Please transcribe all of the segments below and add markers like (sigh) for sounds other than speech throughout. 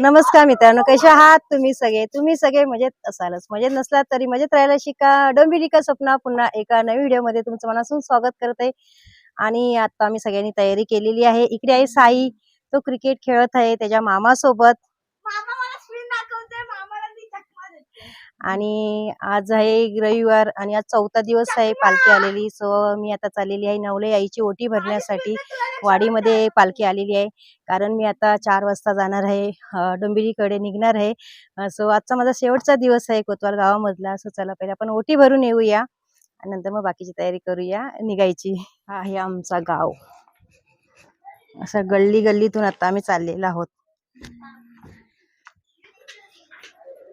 नमस्कार मित्रांनो कसे आहात तुम्ही सगळे? तुम्ही सगळे मजेत असालच. मजेत नसलात तरी मजेत राहायला शिका. डोंबिवलीका स्वप्न पुन्हा एका नवीन व्हिडिओमध्ये तुमचं मनासून स्वागत करत आहे. आणि आता आम्ही सगळ्यांनी तयारी केलेली आहे. इकडे आहे साई. तो क्रिकेट खेळत आहे त्याच्या मामासोबत मामा मला स्क्रीन दाखवते मामाला ती चकमा देते आणि आज आहे रविवार आणि आज चौथा दिवस आहे पालखी आलेली. सो मी आता चाललेली आहे नवले आईची ओटी भरण्यासाठी. वाडीमध्ये पालखी आलेली आहे. कारण मी आता चार वाजता जाणार आहे. अं, डोंबिवलीकडे निघणार आहे. सो आजचा माझा शेवटचा दिवस आहे कोतवाल गावामधला. सो चला पहिले आपण ओटी भरून येऊया. आणि नंतर मग बाकीची तयारी करूया. निघायची हा आहे आमचा गाव. असं गल्ली गल्लीतून आता आम्ही चाललेलो आहोत.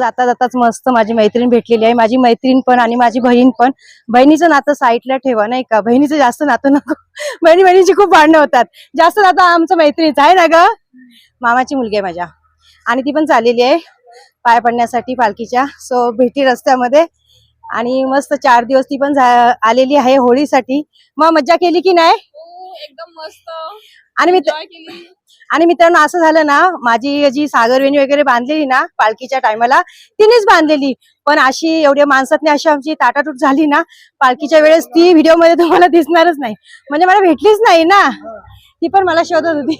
जाता जाताच मस्त माझी मैत्रीण भेटलेली आहे. माझी मैत्रीण पण आणि माझी बहीण पण. बहिणीचं नातं साईडला ठेवा नाही का? बहिणीचं जास्त नातं नको. (laughs) बहिणी बहिणीची खूप भांडणं होतात. जास्त नातं आमचं मैत्रिणीचं. आहे ना ग? मामाची मुलगी आहे माझ्या. आणि ती पण चाललेली आहे पाय पडण्यासाठी पालखीच्या. सो भेटी रस्त्यामध्ये. आणि मस्त चार दिवस ती पण आलेली आहे होळीसाठी. मग मज्जा केली की नाही? हो एकदम मस्त. आणि मी आणि मित्रांनो असं झालं ना माझी जी सागरवेणी वगैरे बांधलेली ना पालखीच्या टायमाला तिनेच बांधलेली. पण अशी एवढ्या माणसातनी अशी आमची ताटातूट झाली ना पालखीच्या वेळेस ती व्हिडिओमध्ये तुम्हाला दिसणारच नाही. म्हणजे मला भेटलीच नाही ना. ती पण मला शोधत होती.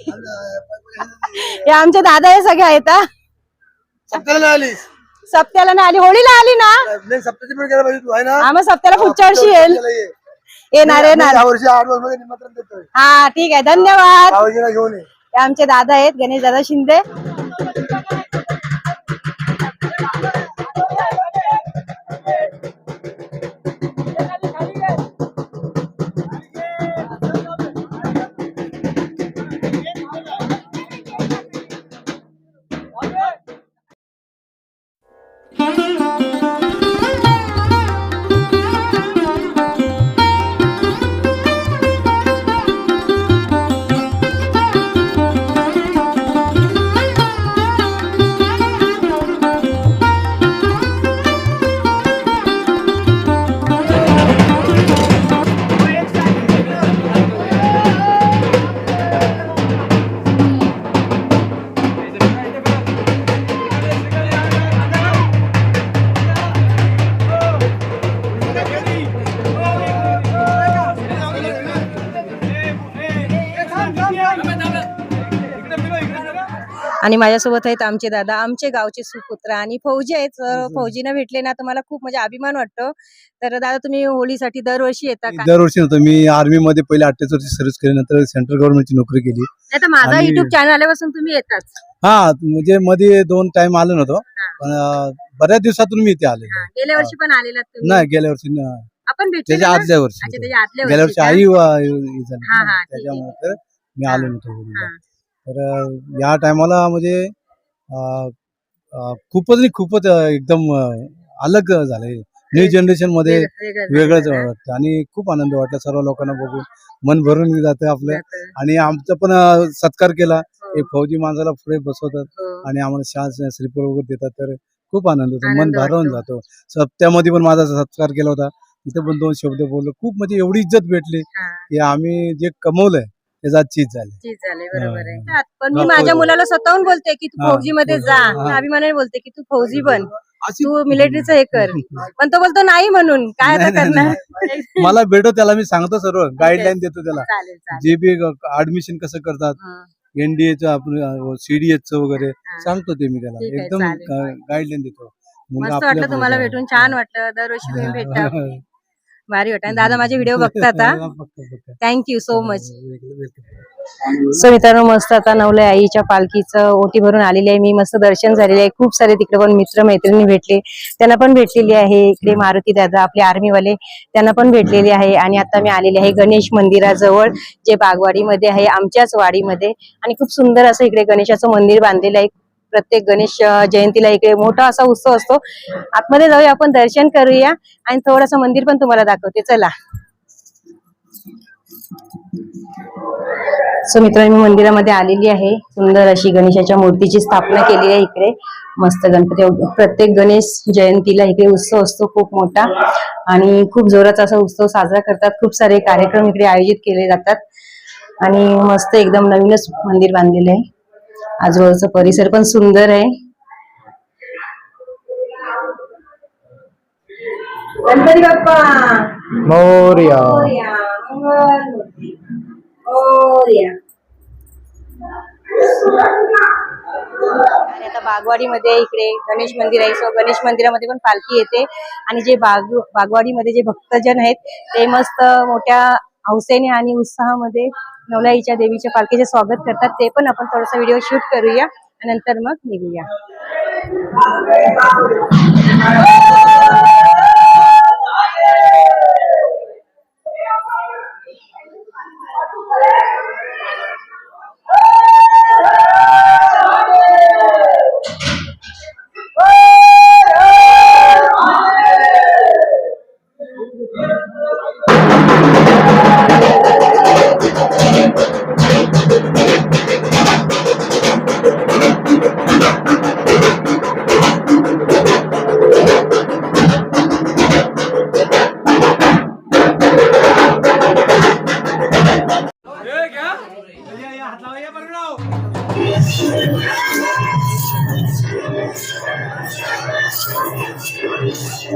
हे आमचे दादा हे सगळे आहेत. सप्त्याला नाही नाही आली. होळीला आली ना. ना? हा मग सप्त्याला पुढच्या वर्षी येईल. येणार येणार. हा ठीक आहे. धन्यवाद. घेऊन आमचे दादा आहेत गणेश दादा शिंदे. आणि माझ्यासोबत आहेत आमचे दादा आमचे गावचे सुपुत्र आणि फौजी आहेत फौजीनं भेटले ना तर मला खूप म्हणजे अभिमान वाटतो तर दादा तुम्ही होळीसाठी दरवर्षी येता का दरवर्षी नव्हतं मी आर्मी मध्ये पहिले अठ्ठेचाळीस वर्षी सर्व्हिस केली नंतर सेंट्रल गव्हर्नमेंटची नोकरी केली तर माझा आणि- युट्यूब चॅनल आल्यापासून तुम्ही येतात हा म्हणजे मध्ये दोन टाइम आलो नव्हतो. पण अं, बऱ्याच दिवसातून मी इथे आले हा, गेल्या वर्षी पण आलेला तुम्ही नाही गेल्या वर्षी न- आपण भेटले त्याच्या आदल्या वर्षी अच्छा. त्याच्या गेल्या वर्षी का? आई वा- हे झाली हा, ना, हा, ठीक आहे. त्याच्यामुळे तर मी. आलो नव्हतो. हा. तर या टायमाला म्हणजे खूपच नाही खूपच एकदम अलग झालंय. न्यू जनरेशनमध्ये वेगळंच. वाटतं आणि खूप आनंद वाटला सर्व लोकांना बघून. मन भरून जातं आपलं. आणि आमचा पण सत्कार केला. हो, एक फौजी माणसाला पुढे बसवतात हो. आणि आम्हाला शास श्रीफळ वगैरे देतात. तर खूप आनंद होतो. मन भरून. जातो. सप्त्यामध्ये पण माझा सत्कार केला होता. तिथे पण दोन शब्द बोललो. खूप म्हणजे एवढी इज्जत भेटली हा, की आम्ही जे कमवलंय त्याचा चीज झाली. चीज झाले बरोबर आहे. पण मी. माझ्या मुलाला स्वतःहून बोलते की तू फौजी मध्ये. जा. अभिमानाने बोलते की तू फौजी बन. तू मिलिटरीचं हे कर. (laughs) पण तो बोलतो नाही म्हणून. काय आता करणार? मला भेटो त्याला मी सांगतो सर्व. (laughs) गाईडलाईन देतो त्याला. जे बी ऍडमिशन कसं करतात. एनडीएचं आपण सीडीएच वगैरे. सांगतो ते मी त्याला. एकदम. गाईडलाईन देतो. मस्त वाटलं तुम्हाला भेटून. छान वाटलं. दरवर्षी तुम्ही (laughs) भेटता. भारी वाटत. दादा माझे व्हिडिओ बघतात बघतो, बघतो. Thank you so much. सो मित्रांनो मस्त आता नवल्या आईच्या पालखीचं ओटी भरून आलेली आहे. मी मस्त दर्शन झालेले आहे. खूप सारे तिकडे पण मित्र मैत्रिणी भेटले. त्यांना पण भेटलेली आहे. इकडे मारुती दादा आपले आर्मीवाले त्यांना पण भेटलेले आहे. आणि आता मी आलेले आहे गणेश मंदिराजवळ जे बागवाडीमध्ये आहे आमच्याच वाडीमध्ये. आणि खूप सुंदर असं इकडे गणेशाचं मंदिर बांधलेलं आहे. प्रत्येक गणेश जयंतीला इकडे मोठा असा उत्सव असतो. आतमध्ये जाऊया आपण दर्शन करूया आणि थोडस मंदिर पण तुम्हाला दाखवते. चला. सो मित्रांनो मी मंदिरामध्ये आलेली आहे. सुंदर अशी गणेशाच्या मूर्तीची स्थापना केलेली आहे इकडे. मस्त गणपती प्रत्येक गणेश जयंतीला इकडे उत्सव असतो खूप मोठा. आणि खूप जोराचा असा उत्सव साजरा करतात. खूप सारे कार्यक्रम इकडे आयोजित केले जातात. आणि मस्त एकदम नवीनच मंदिर बांधलेलं आहे. आजूबाजूचा परिसर पण सुंदर आहे. गणपती बाप्पा. मोर्या. आणि आता बागवाडीमध्ये इकडे गणेश मंदिर आहे. सो गणेश मंदिरामध्ये पण पालखी येते. आणि जे बाग बागवाडीमध्ये जे भक्तजन आहेत ते मस्त मोठ्या हौसेने आणि उत्साहामध्ये नवलाईच्या देवीच्या पालखीचे स्वागत करतात. ते पण आपण थोडासा व्हिडिओ शूट करूया आणि नंतर मग निघूया. です。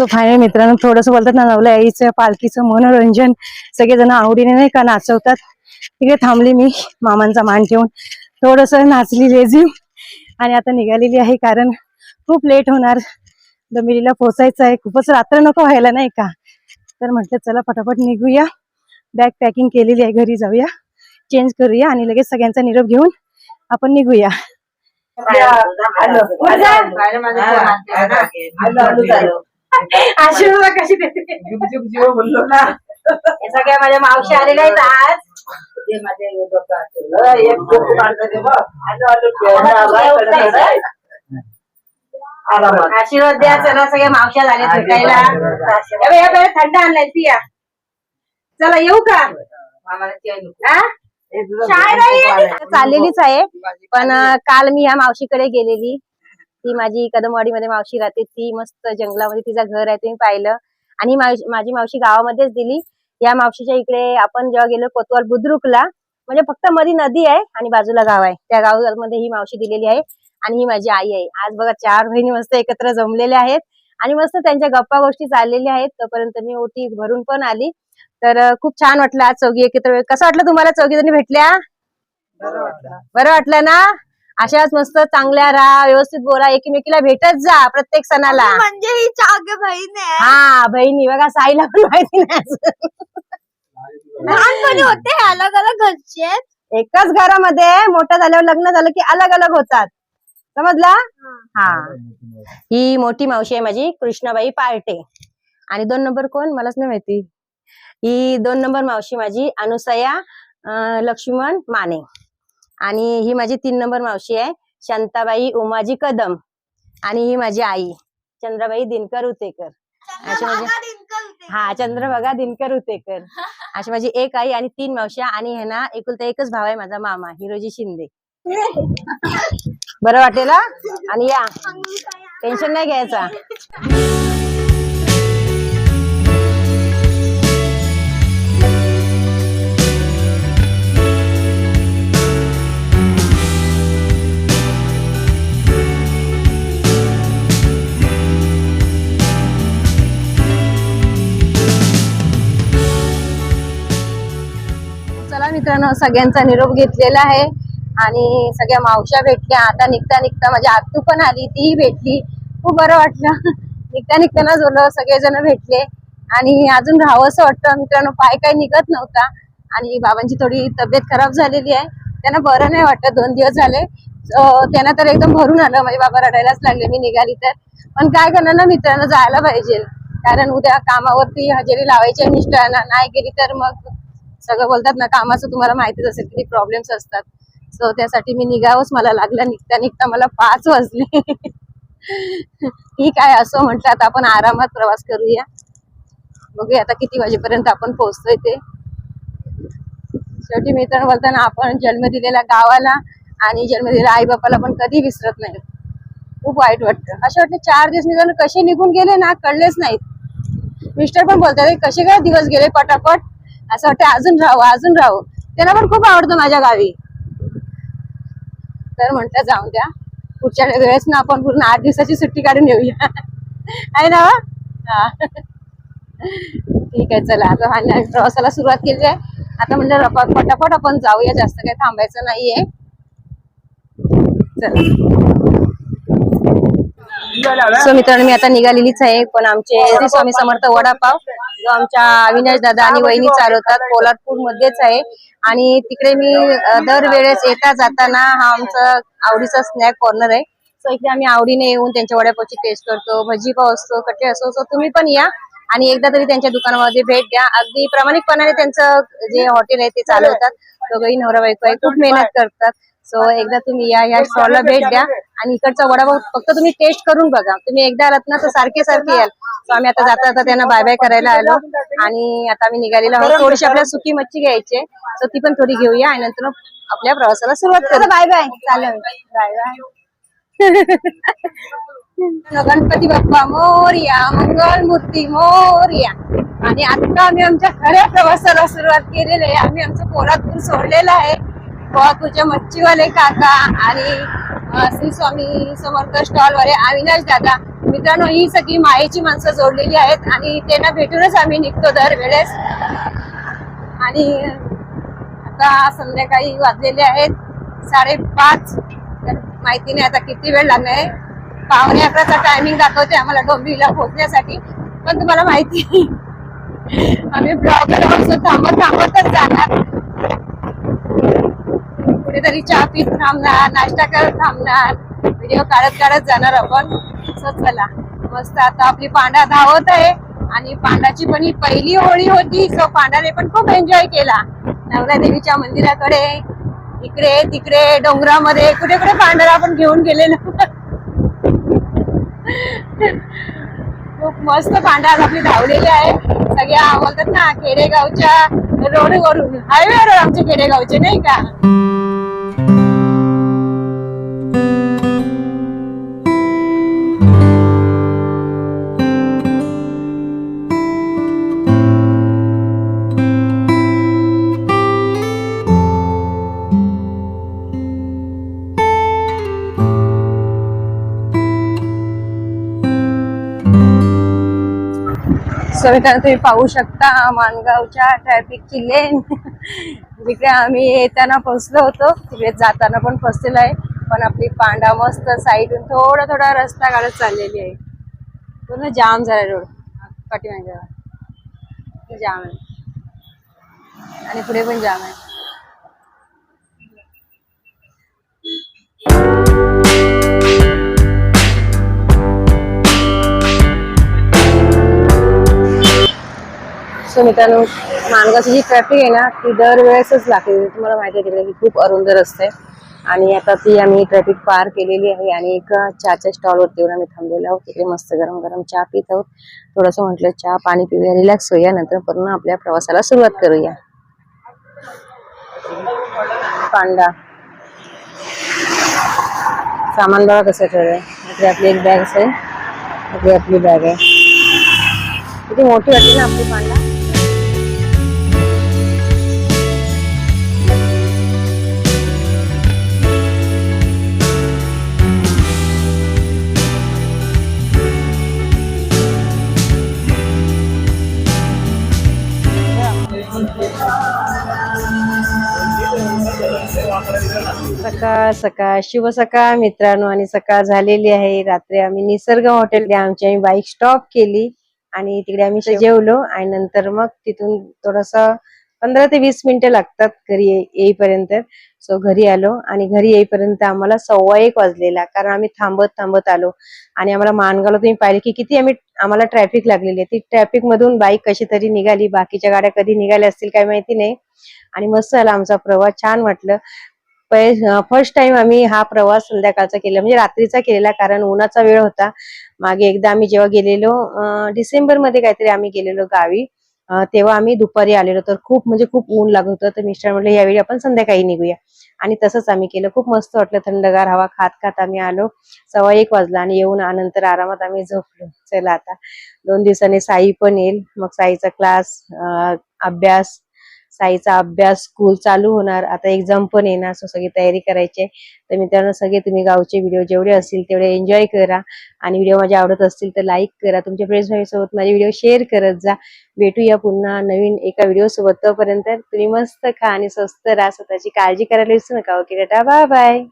सो फायनल मित्रांनो थोडस बोलतात ना नवल्या आईचं पालखीचं मनोरंजन सगळेजण आवडीने नाही का नाचवतात तिकडे थांबली मी मामांचा मान ठेवून थोडस नाचली लेझी आणि आता निघालेली आहे कारण खूप लेट होणार दमिलीला पोचायचं आहे खूपच रात्र नको व्हायला नाही का तर म्हटलं चला पटापट निघूया बॅग पॅकिंग केलेली आहे घरी जाऊया चेंज करूया आणि लगेच सगळ्यांचा निरोप घेऊन आपण निघूया आशीर्वाद (laughs) कशी देते हे सगळ्या माझ्या मावशी आलेल्या आहेत आज. आशीर्वाद द्या चला सगळ्या मावश्या झाल्या भेटायला बाई, थंड आणलाय पिया. चला येऊ का? हा? चाललेलीच आहे पण अं, काल मी या मावशीकडे गेलेली. ती माझी कदमवाडीमध्ये मावशी राहते. ती मस्त जंगलामध्ये तिचं घर आहे तुम्ही पाहिलं. आणि माझी मावशी गावामध्येच दिली. या मावशीच्या इकडे आपण जेव्हा गेलो कोतवाल बुद्रुकला म्हणजे फक्त मध्ये नदी आहे आणि बाजूला गाव आहे. त्या गावामध्ये ही मावशी दिलेली आहे आणि ही माझी आई आहे. आज बघा चार बहिणी मस्त एकत्र जमलेल्या आहेत आणि मस्त त्यांच्या गप्पा गोष्टी चाललेल्या आहेत. तोपर्यंत मी ओटी भरून पण आली. तर खूप छान वाटलं आज चौघी एकत्र वेळ. कसं वाटलं तुम्हाला चौघी जणी भेटल्या बरं वाटलं ना? अशाच मस्त चांगल्या राहा व्यवस्थित बोला एकमेकीला भेटत जा प्रत्येक सणाला. म्हणजे ही चागे बहीण आहे. हा बहिणी बघा साईला पण माहिती नाही. लहानपणी होते अलग अलग घरचे एकाच घरामध्ये मोठं झाल्यावर लग्न झालं की अलग अलग होतात. समजला? हा. ही. मोठी मावशी आहे माझी कृष्णाबाई पार्टे. आणि दोन नंबर कोण? मलाच नाही माहिती. ही दोन नंबर मावशी माझी अनुसया लक्ष्मण माने. आणि ही माझी तीन नंबर मावशी आहे शांताबाई उमाजी कदम आणि ही माझी आई चंद्राबाई दिनकर उतेकर. अशी माझी हा चंद्रभागा दिनकर उतेकर. अशी माझी एक आई आणि तीन मावश्या आणि हे ना एकुलता एकच भाव आहे माझा मामा हिरोजी शिंदे. बरं वाटेल? आणि या. टेन्शन नाही घ्यायचा. (laughs) मित्रांनो सगळ्यांचा निरोप घेतलेला आहे. आणि सगळ्या मावश्या भेटल्या. आता निघता निघता माझी आत्तू पण आली तीही भेटली. खूप बरं वाटलं. निघता निघताना जोडलं सगळेजण भेटले. आणि अजून राहावं असं वाटतं. मित्रांनो पाय काही निघत नव्हता. आणि बाबांची थोडी तब्येत खराब झालेली आहे. त्यांना बरं नाही वाटत. दोन दिवस झाले. त्यांना तर एकदम भरून आलं. म्हणजे बाबा रडायलाच लागले. मी निघाली तर. पण काय करणार ना मित्रांनो? जायला पाहिजे. कारण उद्या कामावरती हजेरी लावायची निष्ठा नाही गेली तर मग सगळं बोलतात ना कामाचं तुम्हाला माहितीच असेल किती प्रॉब्लेम्स असतात. सो त्यासाठी मी निघावंच मला लागलं निघता निघता मला पाच वाजले. ठीक आहे असं म्हटलं आता आपण आरामात प्रवास करूया. बघूया आता किती वाजेपर्यंत आपण पोहोचतोय ते. शेवटी मित्रांनो बोलताना आपण जन्म दिलेल्या गावाला आणि जन्म दिलेल्या आई बापाला पण कधी विसरत नाही. खूप वाईट वाटतं. असं वाटतं चार दिवस मित्रांनो कसे निघून गेले ना कळलेच नाहीत. मिस्टर पण बोलतात कसे काय दिवस गेले पटापट? असं वाटतं अजून राहू अजून राहू. त्यांना पण खूप आवडतं माझ्या गावी. तर म्हटलं जाऊन द्या. पुढच्या वेळेस ना आपण पूर्ण आठ दिवसाची सुट्टी काढून येऊया. आहे ना वा? हा. ठीक आहे चला. आता आम्ही प्रवासाला सुरुवात केली आहे. आता म्हणजे पटापट आपण जाऊया. जास्त काही थांबायचं नाहीये. चला. सो मित्रांनो मी आता निघालेलीच आहे. पण आमचे श्री स्वामी समर्थ वडापाव. जो आमच्या अविनाश दादा आणि वहिनी चालवतात पोलादपूर मध्येच आहे. आणि तिकडे मी दरवेळेस येता जाताना हा आमचा आवडीचा स्नॅक कॉर्नर आहे. सो इकडे आम्ही आवडीने येऊन त्यांच्या वड्यापावची टेस्ट करतो भजी पाव असतो कटे असो सो तुम्ही पण या. आणि एकदा तरी त्यांच्या दुकानामध्ये भेट द्या. अगदी प्रामाणिकपणाने त्यांचं जे हॉटेल आहे ते चालवतात. दोघंही नवरा बायको आहे खूप मेहनत करतात. सो एकदा तुम्ही या या स्टॉलला भेट द्या. आणि इकडचा वडापाव फक्त तुम्ही टेस्ट करून बघा. तुम्ही एकदा आलात ना तर सारखे सारखे याल. सो आम्ही आता जाता जाता त्यांना बाय बाय करायला आलो. आणि आता आम्ही निघालेलो आहोत. थोडीशी आपल्याला सुकी मच्छी घ्यायची सो ती पण थोडी घेऊया आणि नंतर आपल्या प्रवासाला सुरुवात करू. बाय बाय चालेल. बाय बाय गणपती बाप्पा मोरया मंगल मूर्ती मोरया. आणि आता आम्ही आमच्या खऱ्या प्रवासाला सुरुवात केलेली आहे. आम्ही आमचं पोलादपूर सोडलेलं आहे. पोलादपूरचे मच्छीवाले काका आणि श्री स्वामी समर्थ स्टॉलवाले अविनाश दादा. मित्रांनो ही सगळी मायेची माणसं जोडलेली आहेत आणि त्यांना भेटूनच आम्ही निघतो दरवेळेस. आणि आता संध्याकाळी वाजलेले आहेत साडेपाच. तर माहिती नाही आता किती वेळ लागणार आहे. पावणे अकराचा टायमिंग दाखवते आम्हाला डोंबिवलीला पोहोचण्यासाठी. पण तुम्हाला माहिती आम्ही ब्लॉगर थांबत थांबतच जाणार. कुठेतरी चहा पीत थांबणार नाश्ता करत थांबणार. व्हिडिओ काढत काढत जाणार आपण. चला. मस्त आता आपली पांडा धावत आहे आणि पांडाची पण ही पहिली होळी होती. सो पांडाने पण खूप एन्जॉय केला. नवरा देवीच्या मंदिराकडे. इकडे तिकडे डोंगरामध्ये. कुठे कुठे पांढरा आपण घेऊन गेलेलो खूप मस्त पांढरा आपली धावलेली आहे. सगळ्या बोलतात ना खेडेगावच्या हायवे रोड आमच्या खेडेगावचे नाही का? मित्रांनो तुम्ही पाहू शकता माणगावच्या ट्रॅफिकची लेन जिकडे आम्ही येताना पोचलो होतो तिकडे जाताना पण फसलेलो आहे. पण आपली पांडा मस्त साईडून थोडा थोडा रस्ता काढत चाललेली आहे. पूर्ण जाम झाला रोड. पाठीमागे. जाम आहे. आणि पुढे पण जाम आहे. सो मित्रांनो माणगावची जी ट्रॅफिक आहे ना ती दरवेळेसच लागते. तुम्हाला माहिती आहे तिकडे की खूप अरुंद रस्ते आणि आता ती आम्ही ट्रॅफिक पार केलेली आहे आणि एका चहाच्या स्टॉलवरती येऊन आम्ही थांबलेलो आहोत. तिकडे मस्त गरम गरम चहा पित आहोत. थोडंसं म्हटलं चहा पाणी पिऊया रिलॅक्स होऊया. नंतर पूर्ण आपल्या प्रवासाला सुरुवात करूया. पांडा. सामान बघा कसं ठेवलंय. इकडे आपली एक बॅग आहे. इकडे आपली बॅग आहे. किती मोठी वाटली ना आपली पांडा? सकाळ सकाळ शुभ सकाळ मित्रांनो. आणि सकाळ झालेली आहे. रात्री आम्ही निसर्ग हॉटेल आमची आम्ही बाईक स्टॉप केली आणि तिकडे आम्ही जेवलो. आणि नंतर मग तिथून थोडस पंधरा ते वीस मिनिटं लागतात घरी येईपर्यंत. सो घरी आलो आणि घरी येईपर्यंत आम्हाला सव्वा एक वाजलेला. कारण आम्ही थांबत थांबत आलो. आणि आम्हाला मानगावला तुम्ही पाहिले की किती आम्ही आम्हाला ट्रॅफिक लागलेली आहे. ती ट्रॅफिक मधून बाईक कशी तरी निघाली. बाकीच्या गाड्या कधी निघाल्या असतील काय माहिती नाही. आणि मस्त झाला आमचा प्रवास. छान वाटलं. फर्स्ट टाइम आम्ही हा प्रवास संध्याकाळचा केला. म्हणजे रात्रीचा केलेला कारण उन्हाचा वेळ होता. मागे एकदा आम्ही जेव्हा गेलेलो डिसेंबरमध्ये काहीतरी आम्ही गेलेलो गावी. तेव्हा आम्ही दुपारी आलेलो. तर खूप म्हणजे खूप ऊन लागत होतं. तर मिस्टर म्हटलं यावेळी आपण संध्याकाळी निघूया. आणि तसंच आम्ही केलं. खूप मस्त वाटलं. थंडगार हवा खात खात आम्ही आलो. सव्वा एक वाजला आणि येऊन नंतर आरामात आम्ही झोपलो. चला आता. दोन दिवसांनी साई पण येईल. मग साईचा क्लास अभ्यास साईचा अभ्यास स्कूल चालू होणार. आता एक्झाम पण येणार सो सगळी तयारी करायची आहे. तर मित्रांनो सगळे तुम्ही गावचे व्हिडिओ जेवढे असतील तेवढे एन्जॉय करा. आणि व्हिडिओ माझे आवडत असतील तर लाईक करा. तुमच्या फ्रेंड्स सोबत माझे व्हिडिओ शेअर करत जा. भेटूया पुन्हा नवीन एका व्हिडिओसोबत तोपर्यंत तुम्ही मस्त खा आणि स्वस्त राहा. स्वतःची काळजी करायला विसरू नका. ओके टाटा. Bye bye